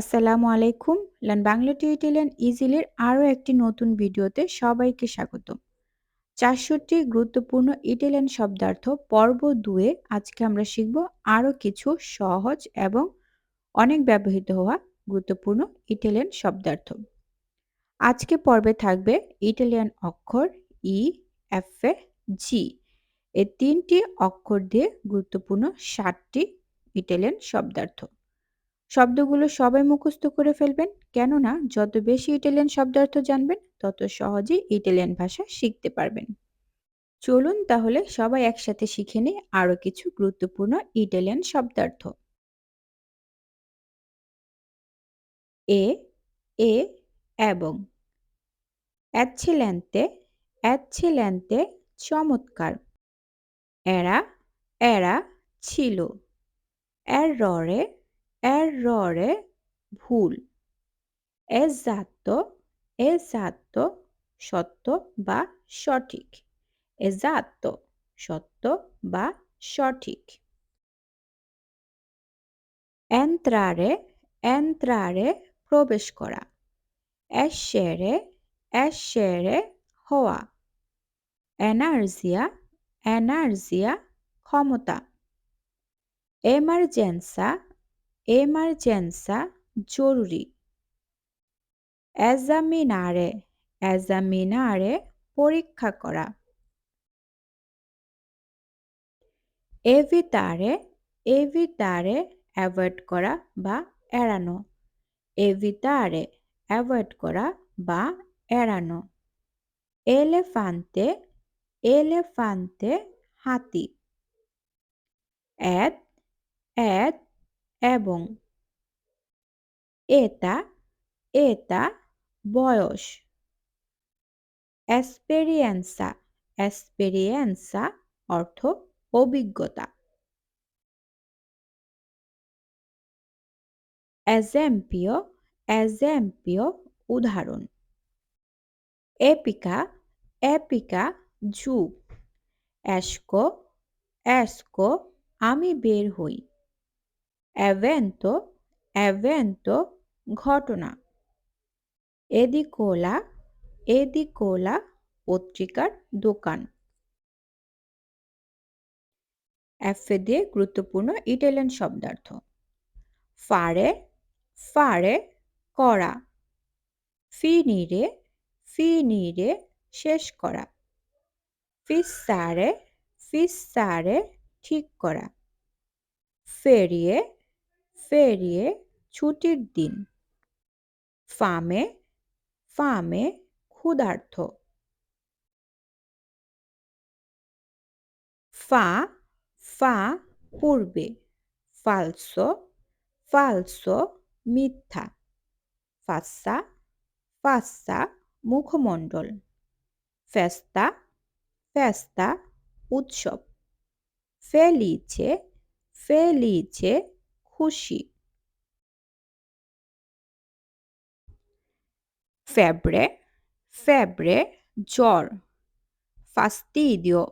আসসালামু আলাইকুম। Learn Bangla to Italian ইজিলির আরও একটি নতুন ভিডিওতে সবাইকে স্বাগত। চারশোটি গুরুত্বপূর্ণ ইটালিয়ান শব্দার্থ পর্ব দুয়ে আজকে আমরা শিখব আরও কিছু সহজ এবং অনেক ব্যবহৃত হওয়া গুরুত্বপূর্ণ ইটালিয়ান শব্দার্থ। আজকে পর্বে থাকবে ইটালিয়ান অক্ষর ই এফ এ জি এই তিনটি অক্ষর দিয়ে গুরুত্বপূর্ণ ষাটটি ইটালিয়ান শব্দার্থ। শব্দগুলো সবাই মুখস্থ করে ফেলবেন। কেননা, যত বেশি ইটালিয়ান শব্দার্থ জানবেন, তত সহজেই ইটালিয়ান ভাষা শিখতে পারবেন। চলুন তাহলে সবাই একসাথে শিখে নিই আরও কিছু গুরুত্বপূর্ণ ইটালিয়ান শব্দার্থ। এ এ এবং অ্যাচ্ছিল্যান্তে অ্যাচ্ছিল্যান্তে চমৎকার। এরা এরা ছিল। এররে errore ভুল esatto esatto সত্য বা সঠিক esatto সত্য বা সঠিক entrare entrare প্রবেশ করা escere escere হওয়া এনার্জিয়া এনার্জিয়া ক্ষমতা এমার্জেন্সা এমার্জেন্সা জরুরি এজামিনারে এজামিনারে পরীক্ষা করা এভিতারে এভিতারে অ্যাভয়েড করা বা এড়ানো এভিতারে অ্যাভয়েড করা বা এড়ানো এলেফান্তে এলেফান্তে হাতি এত এবং এটা এটা বয়স। এক্সপেরিয়েন্সা এক্সপেরিয়েন্সা অর্থ অভিজ্ঞতা। এজেম্পিও এজেম্পিও উদাহরণ। এপিকা এপিকা যুগ। এসকো এসকো আমি বের হই। Evento evento, ঘটনা। এদিকোলা এদিকোলা পত্রিকার দোকান। এফে দিয়ে গুরুত্বপূর্ণ ইটালিয়ান শব্দার্থ। ফারে ফারে, করা। ফিনিরে ফিনিরে, শেষ করা। ফিসারে ফিসারে, ঠিক করা। ফেরিয়ে ফেরিয়ে ছুটির দিন। ফামে ফামে ক্ষুধার্থ ফা ফা পূর্বে, ফালসো ফালসো মিথ্যা। ফাসা ফাসা মুখমণ্ডল। ফেস্তা ফেস্তা উৎসব। ফেলিছে ফেলিছে খুশি। ফেব্রে ফেব্রে, জ্বর। ফাস্তিদিও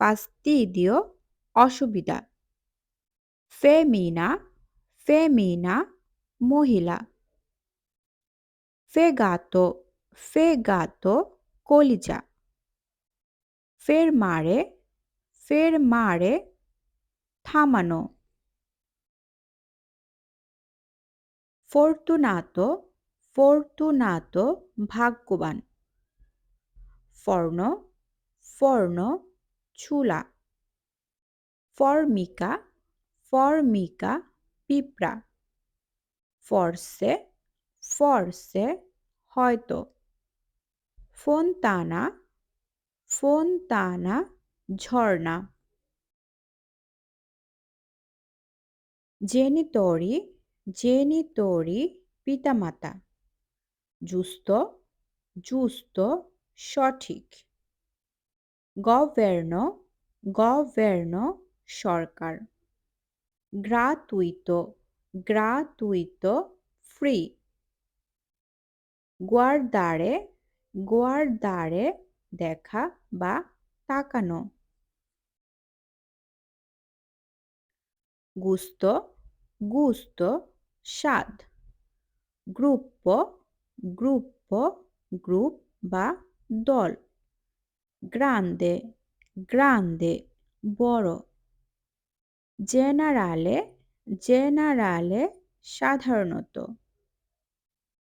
ফাস্তিদিও, অসুবিধা। ফেমিনা ফেমিনা, মহিলা। ফেগাতো ফেগাতো, কলিজা। ফের মারে ফের মারে থামানো। ফর্তুনাতো ফর্তুনাতো ভাগ্যবান। ফর্ণ ফর্ণ চুলা। ফর্মিকা ফর্মিকা পিঁপড়া। ফর্সে ফর্সে হয়তো। ফোনতানা ফোনতানা ঝর্ণা। জেনিতরি জেনিতরি পিতামাতা। জুস্ত জুস্ত সঠিক। গভর্ন গভর্ন, সরকার। গ্রাতুইত গ্রাতুইত, ফ্রি। গোয়ারদারে গোয়ারদারে দেখা বা তাকানো। গুস্ত গুস্ত স্বাদ। গ্রুপ গ্রুপ্প, গ্রুপ বা দল। গ্রান্দে গ্রান্দে, বড়। জেনারালে জেনারালে সাধারণত।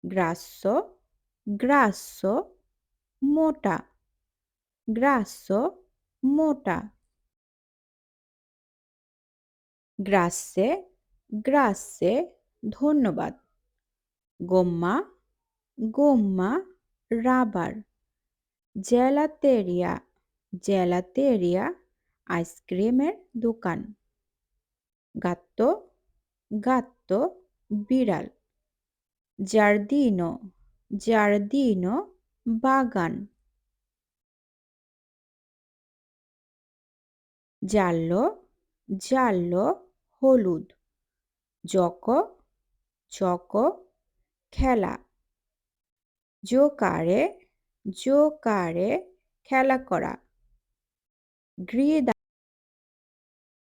গ্রাস্য গ্রাস্য, মোটা। গ্রাস্য, মোটা। গ্রাসে গ্রাসে ধন্যবাদ। গোম্মা গোম্মা, রাবার, জেলাতেরিয়া জেলাতেরিয়া আইসক্রিমের দোকান। গাত্ত গাত্ত, বিড়াল। জার্দিনো জার্দিনো বাগান। জাল্লো জাল্লো হলুদ। জক চক খেলা। জোকারে জোকারে খেলা করা। গ্রিদা